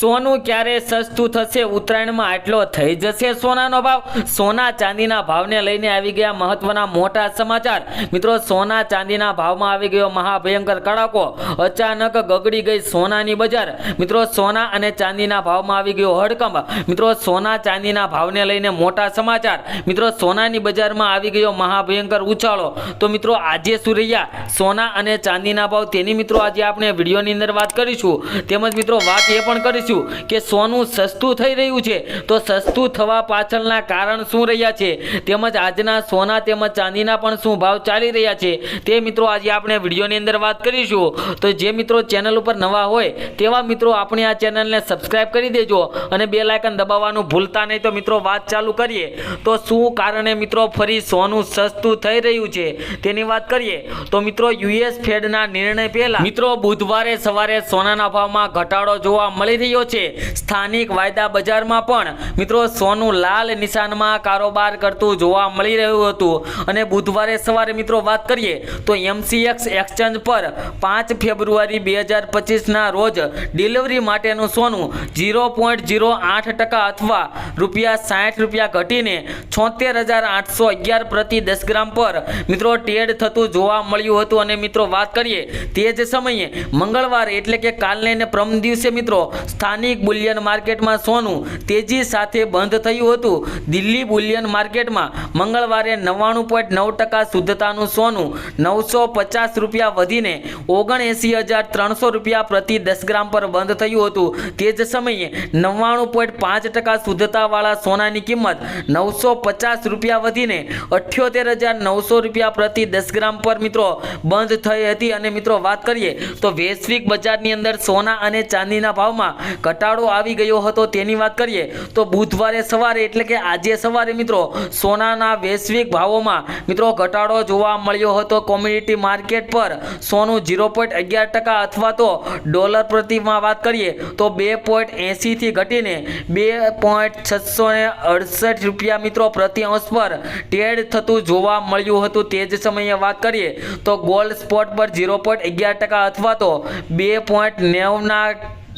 સોનું ક્યારે સસ્તું થશે? ઉત્તરાયણમાં આટલો થઈ જશે સોનાનો ભાવ? સોના ચાંદીના ભાવને લઈને આવી ગયા મહત્વના મોટા સમાચાર. મિત્રો, સોના ચાંદીના ભાવમાં આવી ગયો મહાભયંકર કડાકો. અચાનક ગગડી ગઈ સોનાની બજાર. મિત્રો, સોના અને ચાંદીના ભાવમાં આવી ગયો હડકંપ. મિત્રો, સોના ચાંદીના ભાવને લઈને મોટા સમાચાર. મિત્રો, સોનાની બજારમાં આવી ગયો મહાભયંકર ઉછાળો. તો મિત્રો, આજે શું રહ્યા? સોના અને ચાંદીના ભાવ તેની મિત્રો, આજે આપણે વિડીયોની અંદર વાત કરીશું. તેમજ મિત્રો, વાત એ પણ કરીશું કે સોનું સસ્તું થઈ રહ્યું છે. તો સસ્તું થવા પાછળના કારણ શું રહ્યા છે? તેમજ આજના સોના તેમજ ચાંદીના પણ શું ભાવ ચાલી રહ્યા છે? તે મિત્રો આજે આપણે વિડીયોની અંદર વાત કરીશું. તો જે મિત્રો ચેનલ ઉપર નવા હોય, તેવા મિત્રો આપણે આ ચેનલને સબસ્ક્રાઇબ કરી દેજો અને બે લાયકન દબાવવાનું ભૂલતા નહીં. તો મિત્રો વાત ચાલુ કરીએ. તો શું કારણે મિત્રો ફરી સોનું સસ્તું થઈ રહ્યું છે? તેની વાત કરીએ. તો મિત્રો યુએસ ફેડના નિર્ણય પહેલા મિત્રો બુધવારે સવારે સોનાના ભાવમાં ઘટાડો જોવા મળી રહ્યો છે. સ્થાનિક વાયદા બજારમાં પણ મિત્રો સોનું લાલ નિશાનમાં કારોબાર કરતું જોવા મળી રહ્યું હતું. અને બુધવારે સવારે મિત્રો વાત કરીએ તો એમસીએક્સ એક્સચેન્જ પર પાંચ ફેબ્રુઆરી બે હજાર પચીસના રોજ ડિલિવરી માટેનું સોનું ઝીરો પોઈન્ટ ઝીરો આઠ ટકા અથવા રૂપિયા સાઠ રૂપિયા ઘટીને છોતેર હજાર આઠસો અગિયાર પ્રતિ દસ ગ્રામ પર મિત્રો ટેડ થતું જોવા મળ્યું હતું. અને મિત્રો વાત કરીએ તે જ સમયે મંગળવાર એટલે કે કાલને ને પ્રમ દિવસે મિત્રો સ્થાનિક બુલિયન માર્કેટમાં સોનું તેજી સાથે બંધ થયું હતું. દિલ્હી બુલિયન માર્કેટમાં મંગળવારે નવ્વાણું પોઈન્ટ નવ ટકા શુદ્ધતાનું સોનું નવસો પચાસ રૂપિયા વધીને ઓગણએંસી હજાર ત્રણસો રૂપિયા પ્રતિ દસ ગ્રામ પર બંધ થયું હતું. તે જ સમયે નવ્વાણું પોઈન્ટ પાંચ ટકા શુદ્ધતાવાળા સોનાની કિંમત નવસો પચાસ રૂપિયા વધીને અઠ્યોતેર હજાર નવસો રૂપિયા પ્રતિ દસ ગ્રામ પર મિત્રો બંધ થઈ હતી. અને મિત્રો વાત કરીએ તો વૈશ્વિક બજારની અંદર સોના અને ચાંદીના ભાવમાં ઘટાડો આવી ગયો હતો, તેની વાત કરીએ તો બુધવારે સવારે, એટલે કે આજે સવારે મિત્રો, સોનાના વૈશ્વિક ભાવોમાં મિત્રો ઘટાડો જોવા મળ્યો હતો. કોમ્યુનિટી માર્કેટ પર સોનું ઝીરો પોઈન્ટ અગિયાર ટકા અથવા તો ડોલર પ્રતિમાં વાત કરીએ તો બે પોઈન્ટ એંસીથી ઘટીને બે પોઈન્ટ છસો અડસઠ રૂપિયા મિત્રો પ્રતિ અંશ પર ટ્રેડ થતું જોવા મળ્યું હતું. તે જ સમયે વાત કરીએ તો ગોલ્ડ સ્પોટ પર ઝીરો પોઈન્ટ અગિયાર ટકા અથવા તો બે પોઈન્ટ નેવના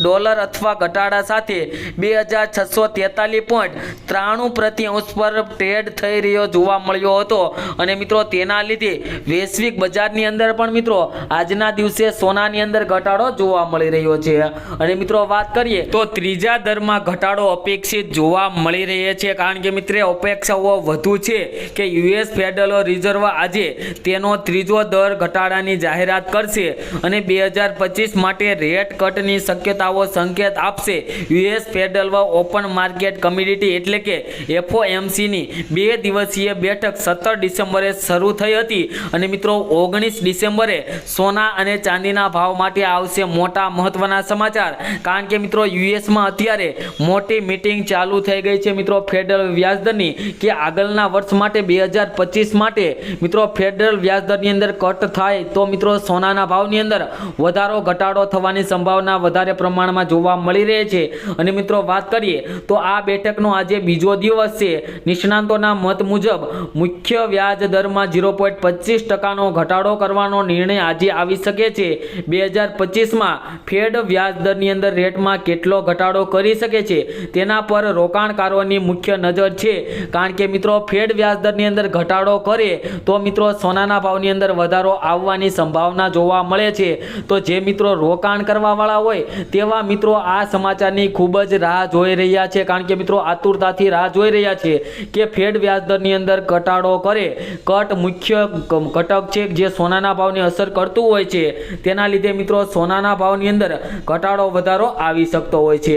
ડોલર અથવા ઘટાડા સાથે બે હજાર છસો તેતાલીસ પોઈન્ટ ત્રાણું પ્રતિ અંશ પર ટ્રેડ થઈ રહ્યો જોવા મળ્યો હતો. અને મિત્રો, તેના લીધે વૈશ્વિક બજારની અંદર પણ મિત્રો, આજના દિવસે સોનાની અંદર ઘટાડો જોવા મળી રહ્યો છે. અને મિત્રો, વાત કરીએ તો ત્રીજા દરમાં ઘટાડો અપેક્ષિત જોવા મળી રહ્યો છે. કારણ કે મિત્રો, અપેક્ષાઓ વધુ છે કે યુએસ ફેડરલ રિઝર્વ આજે તેનો ત્રીજો દર ઘટાડાની જાહેરાત કરશે. અને બે હજાર પચીસ માટે રેટ કટની શક્યતાઓ સંકેત આપશે. US federal open market community એટલે કે એફઓએમસીની બે દિવસીય બેઠક સત્તર ડિસેમ્બરે શરૂ થઈ હતી. અને મિત્રો, ઓગણીસ ડિસેમ્બરે સોના અને ચાંદીના ભાવ માટે આવશે મોટા મહત્વના સમાચાર. કારણ કે મિત્રો, યુએસમાં અત્યારે મોટી મિટિંગ ચાલુ થઈ ગઈ છે મિત્રો ફેડરલ વ્યાજદરની કે આગળના વર્ષ માટે બે હજાર પચીસ માટે. મિત્રો, ફેડરલ વ્યાજદરની અંદર કટ થાય તો મિત્રો સોનાના ભાવની અંદર વધારો, ઘટાડો થવાની સંભાવના વધારે પ્રમાણમાં જોવા મળી રહે છે. અને મિત્રો વાત કરીએ તો આ બેઠકનો આજે બીજો દિવસ છે. નિષ્ણાંતોના મત મુજબ મુખ્ય વ્યાજ દરમાં ઝીરો પોઈન્ટ પચીસ ટકાનો ઘટાડો કરવાનો નિર્ણય આજે આવી શકે છે. બે હજાર પચીસમાં ફેડ વ્યાજ દરની અંદર રેટમાં કેટલો ઘટાડો કરી શકે છે? તેના પર રોકાણકારોની મુખ્ય નજર છે. કારણ કે મિત્રો ફેડ વ્યાજ દરની અંદર ઘટાડો કરે તો મિત્રો સોનાના ભાવની અંદર વધારો આવવાની સંભાવના જોવા મળે છે. તો જે મિત્રો રોકાણ કરવાવાળા હોય તેવા મિત્રો આ સમાચારની ખૂબ જ રાહ જોઈ રહ્યા છે. કારણ કે મિત્રો આતુરતાથી રાહ જોઈ રહ્યા છે કે ફેડ વ્યાજ દરની અંદર ઘટાડો કરે. કટ મુખ્ય ઘટક છે જે સોનાના ભાવને અસર કરતું હોય છે. તેના લીધે મિત્રો સોનાના ભાવની અંદર ઘટાડો વધારો આવી શકતો હોય છે.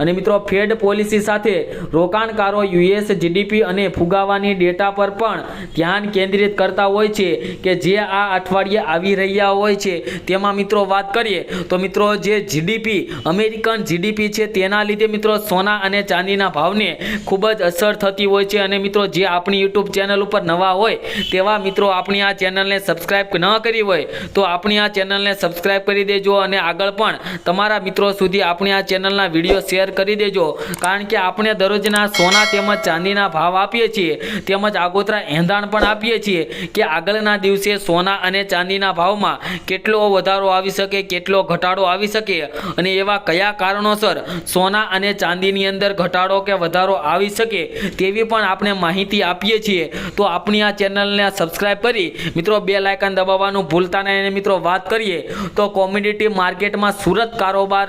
અને મિત્રો ફેડ પોલિસી સાથે રોકાણકારો યુએસ જીડીપી અને ફુગાવાની ડેટા પર પણ ધ્યાન કેન્દ્રિત કરતા હોય છે કે જે આ અઠવાડિયે આવી રહ્યા હોય છે. તેમાં મિત્રો વાત કરીએ તો મિત્રો જે જીડીપી અમેરિકન જીડીપી છે, તેના લીધે મિત્રો સોના અને ચાંદીના ભાવને ખૂબ જ અસર થતી હોય છે. અને મિત્રો, જે આપણી યુટ્યુબ ચેનલ ઉપર નવા હોય, તેવા મિત્રો આપણી આ ચેનલને સબસ્ક્રાઇબ ન કરી હોય, તો આપણી આ ચેનલને સબસ્ક્રાઈબ કરી દેજો અને આગળ પણ તમારા મિત્રો સુધી આપણી આ ચેનલના વીડિયો શેર કરી દેજો. કારણ કે આપણે દરરોજના સોના તેમજ ચાંદીના ભાવ આપીએ છીએ, તેમજ આગોતરા એંધાણ પણ આપીએ છીએ કે આગળના દિવસે સોના અને ચાંદીના ભાવમાં કેટલો વધારો આવી શકે, કેટલો ઘટાડો આવી શકે. અને અને એવા કયા કારણોસર સોના અને ચાંદીની અંદર ઘટાડો કે વધારો આવી શકે તેવી પણ આપણે માહિતી આપીએ છીએ. તો આપણી આ ચેનલને સબસ્ક્રાઈબ કરી મિત્રો બે લાયકન દબાવવાનું ભૂલતા નહીં અને મિત્રો વાત કરીએ તો કોમ્યુનિટી માર્કેટમાં સુરત કારોબાર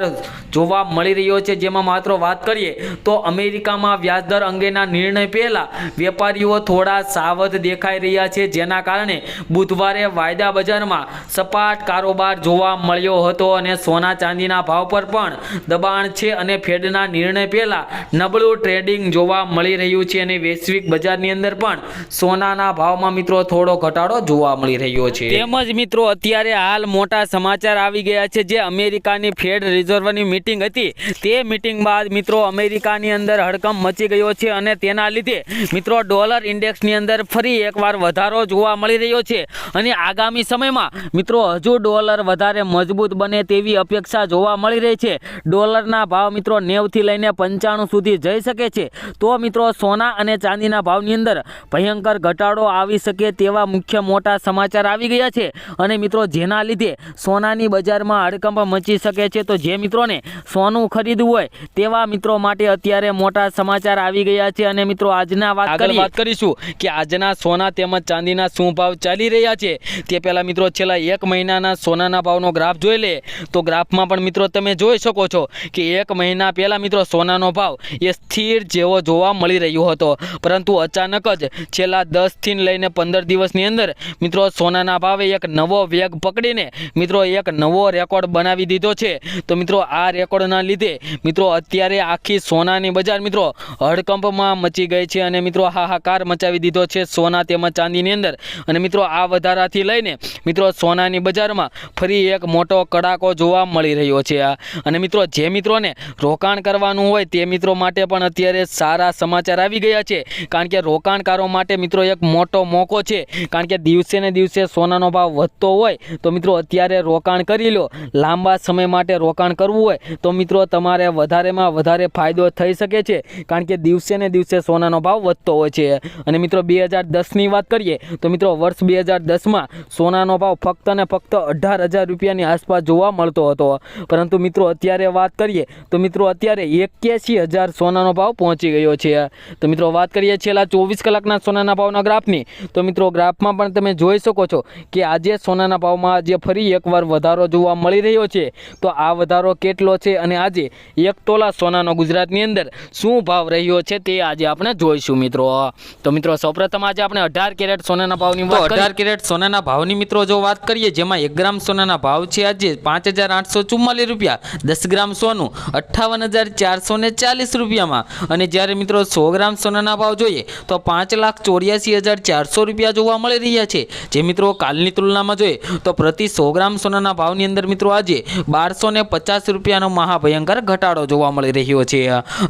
જોવા મળી રહ્યો છે. જેમાં માત્ર વાત કરીએ તો અમેરિકામાં વ્યાજદર અંગેના નિર્ણય પહેલાં વેપારીઓ થોડા સાવધ દેખાઈ રહ્યા છે. જેના કારણે બુધવારે વાયદા બજારમાં સપાટ કારોબાર જોવા મળ્યો હતો અને સોના ચાંદીના ભાવ પર પણ દબાણ છે અને ફેડના નિર્ણય પહેલા નબળું ટ્રેડિંગ જોવા મળી રહ્યું છે અને વૈશ્વિક બજારની અંદર પણ સોનાના ભાવમાં મિત્રો થોડો ઘટાડો જોવા મળી રહ્યો છે. તેમજ મિત્રો અત્યારે હાલ મોટા સમાચાર આવી ગયા છે જે અમેરિકાની ફેડ રિઝર્વની મિટિંગ હતી. તે મિટિંગ બાદ મિત્રો અમેરિકાની અંદર હડકંપ મચી ગયો છે અને તેના લીધે મિત્રો ડોલર ઇન્ડેક્સની અંદર ફરી એકવાર વધારો જોવા મળી રહ્યો છે. અને આગામી સમયમાં મિત્રો હજુ ડોલર વધારે મજબૂત બને તેવી અપેક્ષા જોવા મળી રહી છે. ડોલરના ભાવ મિત્રો નેવથી લઈને પંચાણું સુધી જઈ શકે છે. તો મિત્રો સોના અને ચાંદીના ભાવની અંદર ભયંકર ઘટાડો આવી શકે તેવા મુખ્ય મોટા સમાચાર આવી ગયા છે. અને મિત્રો જેના લીધે સોનાની બજારમાં હડકંપ મચી શકે છે. તો જે મિત્રોને સોનું ખરીદવું હોય તેવા મિત્રો માટે અત્યારે મોટા સમાચાર આવી ગયા છે. અને મિત્રો આજના વાત વાત કરીશું કે આજના સોના તેમજ ચાંદીના શું ભાવ ચાલી રહ્યા છે. તે પહેલા મિત્રો છેલ્લા એક મહિનાના સોનાના ભાવનો ગ્રાફ જોઈ લે. તો ગ્રાફમાં પણ મિત્રો તમે જોઈ શકો છો કે એક મહિના પહેલાં મિત્રો સોનાનો ભાવ એ સ્થિર જેવો જોવા મળી રહ્યો હતો. પરંતુ અચાનક જ છેલ્લા દસથી લઈને પંદર દિવસની અંદર મિત્રો સોનાના ભાવે એક નવો વેગ પકડીને મિત્રો એક નવો રેકોર્ડ બનાવી દીધો છે. તો મિત્રો આ રેકોર્ડના લીધે મિત્રો અત્યારે આખી સોનાની બજાર મિત્રો હડકંપમાં મચી ગઈ છે અને મિત્રો હાહાકાર મચાવી દીધો છે સોના તેમજ ચાંદીની અંદર. અને મિત્રો આ વધારાથી લઈને મિત્રો સોનાની બજારમાં ફરી એક મોટો કડાકો જોવા મળી રહ્યો છે. આ અને મિત્રો, જે મિત્રોને રોકાણ કરવાનું હોય તે મિત્રો માટે પણ અત્યારે સારા સમાચાર આવી ગયા છે. કારણ કે રોકાણકારો માટે મિત્રો એક મોટો મોકો છે. કારણ કે દિવસે ને દિવસે સોનાનો ભાવ વધતો હોય, તો મિત્રો અત્યારે રોકાણ કરી લો. લાંબા સમય માટે રોકાણ કરવું હોય, તો મિત્રો તમારે વધારેમાં વધારે ફાયદો થઈ શકે છે. કારણ કે દિવસે ને દિવસે સોનાનો ભાવ વધતો હોય છે. અને મિત્રો, બે હજાર દસની વાત કરીએ, તો મિત્રો વર્ષ બે હજાર દસમાં સોનાનો ભાવ ફક્ત ને ફક્ત અઢાર હજાર રૂપિયાની આસપાસ જોવા મળતો હતો. પરંતુ મિત્રો અત્યારે વાત કરીએ તો મિત્રો અત્યારે એક્યાસી હજાર સોનાનો ભાવ પહોંચી ગયો છે. તો મિત્રો વાત કરીએ છેલ્લા ચોવીસ કલાકના સોનાના ભાવના ગ્રાફની તો મિત્રો ગ્રાફમાં પણ તમે જોઈ શકો છો કે આજે સોનાના ભાવમાં આજે ફરી એકવાર વધારો જોવા મળી રહ્યો છે. તો આ વધારો કેટલો છે અને આજે એક તોલા સોનાનો ગુજરાતની અંદર શું ભાવ રહ્યો છે તે આજે આપણે જોઈશું મિત્રો. તો મિત્રો સૌપ્રથમ આજે આપણે અઢાર કેરેટ સોનાના ભાવની અઢાર કેરેટ સોનાના ભાવની મિત્રો જો વાત કરીએ જેમાં એક ગ્રામ સોનાના ભાવ છે આજે પાંચ હજાર આઠસો ચુમ્માલીસ રૂપિયા. દસ ગ્રામ સોનું અઠ્ઠાવન હજાર ચારસો ને ચાલીસ રૂપિયામાં. અને જ્યારે મિત્રો સો ગ્રામ સોનાના ભાવ જોઈએ, તો પાંચ લાખ ચોર્યાસી હજાર ચારસો રૂપિયા જોવા મળી રહ્યા છે. જે મિત્રો કાલની તુલનામાં જોઈએ, તો પ્રતિ સો ગ્રામ સોનાના ભાવની અંદર મિત્રો આજે બારસો ને પચાસ રૂપિયાનો મહાભયંકર ઘટાડો જોવા મળી રહ્યો છે.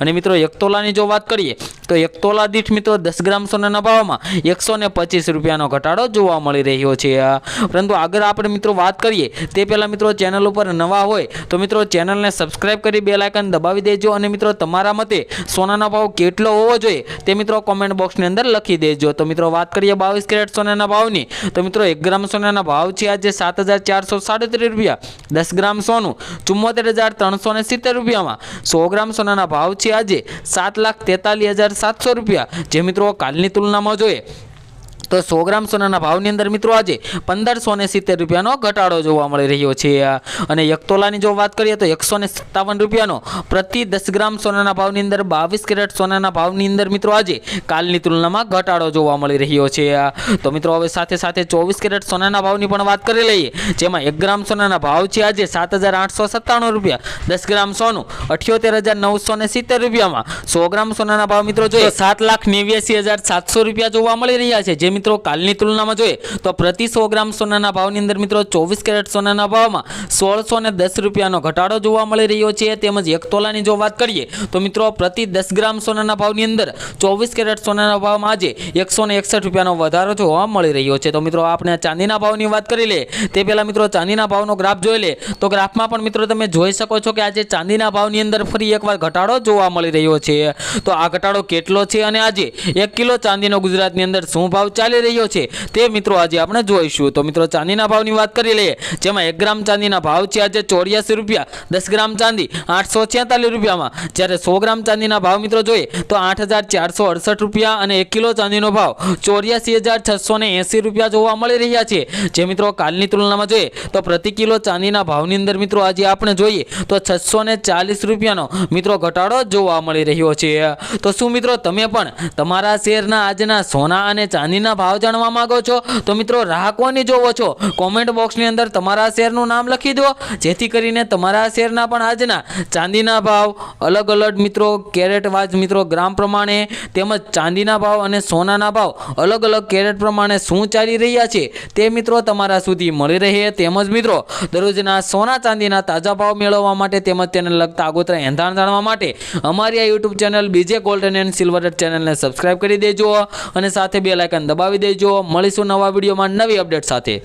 અને મિત્રો એક તોલાની જો વાત કરીએ, તો એક તોલા દીઠ મિત્રો દસ ગ્રામ સોનાના ભાવમાં એકસો ને પચીસ રૂપિયાનો ઘટાડો જોવા મળી રહ્યો છે. પરંતુ આગળ આપણે મિત્રો વાત કરીએ, તે પહેલાં મિત્રો ચેનલ ઉપર નવા હોય, તો મિત્રો ચેનલને સબસ્ક્રાઇબ કરી બે લાઇકન દબાવી દેજો અને મિત્રો, તમારા મતે સોનાનો ભાવ કેટલો હોવો જોઈએ તે મિત્રો કોમેન્ટ બોક્સની અંદર લખી દેજો. તો મિત્રો, વાત કરીએ બાવીસ કેરેટ સોનાના ભાવની. તો મિત્રો, એક ગ્રામ સોનાના ભાવ છે આજે સાત હજાર ચારસો સાડત્રીસ રૂપિયા. દસ ગ્રામ સોનું ચુમ્મોતેર હજાર ત્રણસો ને સિત્તેર રૂપિયામાં. સો ગ્રામ સોનાના ભાવ છે આજે સાત લાખ તેતાલીસ હજાર સાતસો રૂપિયા. જે મિત્રો, કાલની તુલનામાં જોઈએ તો સો ગ્રામ સોનાના ભાવની અંદર મિત્રો આજે પંદરસો ને સિત્તેર રૂપિયાનો ઘટાડો જોવા મળી રહ્યો છે. અને એક તોલાની જો વાત કરીએ તો એકસો ને સત્તાવન રૂપિયાનો પ્રતિ દસ ગ્રામ સોનાના ભાવની અંદર બાવીસ કેરેટ સોનાના ભાવની અંદર મિત્રો આજે કાલની તુલનામાં ઘટાડો જોવા મળી રહ્યો છે. તો મિત્રો હવે સાથે સાથે ચોવીસ કેરેટ સોનાના ભાવની પણ વાત કરી લઈએ. જેમાં એક ગ્રામ સોનાના ભાવ છે આજે સાત હજાર આઠસો સત્તાણું રૂપિયા. દસ ગ્રામ સોનું અઠ્યોતેર હજાર નવસો ને સિત્તેર રૂપિયામાં સો ગ્રામ સોનાના ભાવ મિત્રો જોઈએ. સાત લાખ નેવ્યાસી હજાર સાતસો રૂપિયા જોવા મળી રહ્યા છે. જે મિત્રો, કાલની તુલનામાં જોઈએ તો પ્રતિ સો ગ્રામ સોનાના ભાવની અંદર મિત્રો ચોવીસ કેરેટ સોનાના ભાવમાં સોળસો ને દસ રૂપિયાનો ઘટાડો જોવા મળી રહ્યો છે. તેમજ એક તોલાની જો વાત કરીએ તો મિત્રો પ્રતિ દસ ગ્રામ સોનાના ભાવની અંદર ચોવીસ કેરેટ સોનાના ભાવમાં આજે એકસો ને એકસઠ રૂપિયાનો વધારો જોવા મળી રહ્યો છે. તો મિત્રો, આપણે ચાંદીના ભાવની વાત કરી લે તે પહેલાં મિત્રો, ચાંદીના ભાવનો ગ્રાફ જોઈ લે તો ગ્રાફમાં પણ મિત્રો તમે જોઈ શકો છો કે આજે ચાંદીના ભાવની અંદર ફરી એકવાર ઘટાડો જોવા મળી રહ્યો છે. તો આ ઘટાડો કેટલો છે અને આજે એક કિલો ચાંદીનો ગુજરાતની અંદર શું ભાવ ચાલી ચાલી રહ્યો છે. તે મિત્રો આજે આપણે જોઈશું. તો મિત્રો ચાંદીના ભાવની વાત કરી લઈએ. જેમાં એક ગ્રામ ચાંદીના ભાવ છે આજે ચોર્યાસી રૂપિયા, દસ ગ્રામ ચાંદી આઠસો છેતાલીસ રૂપિયામાં. જ્યારે સો ગ્રામ ચાંદીના ભાવ મિત્રો જોઈએ, તો આઠ હજાર ચારસો અડસઠ રૂપિયા અને એક કિલો ચાંદીનો ભાવ ચોર્યાસી હજાર છસો ને એંસી રૂપિયા જોવા મળી રહ્યા છે. જે મિત્રો કાલની તુલનામાં જોઈએ, તો પ્રતિ કિલો ચાંદીના ભાવની અંદર મિત્રો આજે આપણે જોઈએ, તો છસો ને ચાલીસ રૂપિયાનો મિત્રો ઘટાડો જોવા મળી રહ્યો છે. તો શું મિત્રો તમે પણ તમારા શેરના આજના સોના અને ચાંદીના ભાવ જાણવા માંગો છો? તો મિત્રો રાહ કોની જોવો છો. કોમેન્ટ બોક્સની અંદર તમારા શેરનું નામ લખી દો. જેથી કરીને તમારા શેરના પણ આજના ચાંદીના ભાવ અલગ અલગ મિત્રો, કેરેટ વાઇઝ મિત્રો ગ્રામ પ્રમાણે તેમજ ચાંદીના ભાવ અને સોનાના ભાવ અલગ અલગ કેરેટ પ્રમાણે શું ચાલી રહ્યા છે તે મિત્રો તમારા સુધી મળી રહે. તેમજ મિત્રો, દરરોજના સોના ચાંદીના તાજા ભાવ મેળવવા માટે તેમજ તેને લગતા આગોતરા એંધાણ જાણવા માટે અમારી આ YouTube channel B J golden and silver ચેનલને સબસ્ક્રાઇબ કરી દેજો. અને સાથે બે લાઇકન દબાવી દેજો. મળીશું નવા વિડીયોમાં નવી અપડેટ સાથે.